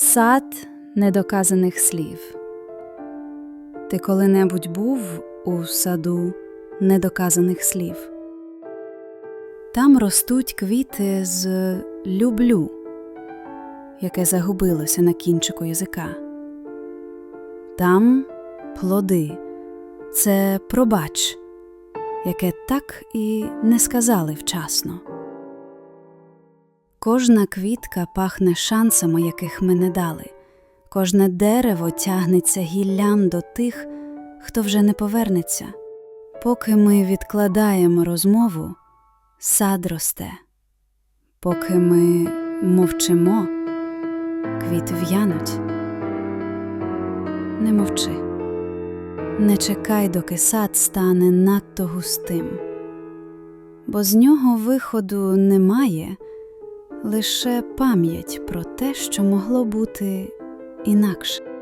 Сад недоказаних слів. Ти коли-небудь був у саду недоказаних слів? Там ростуть квіти з люблю, яке загубилося на кінчику язика. Там плоди це пробач, яке так і не сказали вчасно. Кожна квітка пахне шансами, яких ми не дали. Кожне дерево тягнеться гіллям до тих, хто вже не повернеться. Поки ми відкладаємо розмову, сад росте. Поки ми мовчимо, квіти в'януть. Не мовчи. Не чекай, доки сад стане надто густим, бо з нього виходу немає лише пам'ять про те, що могло бути інакше.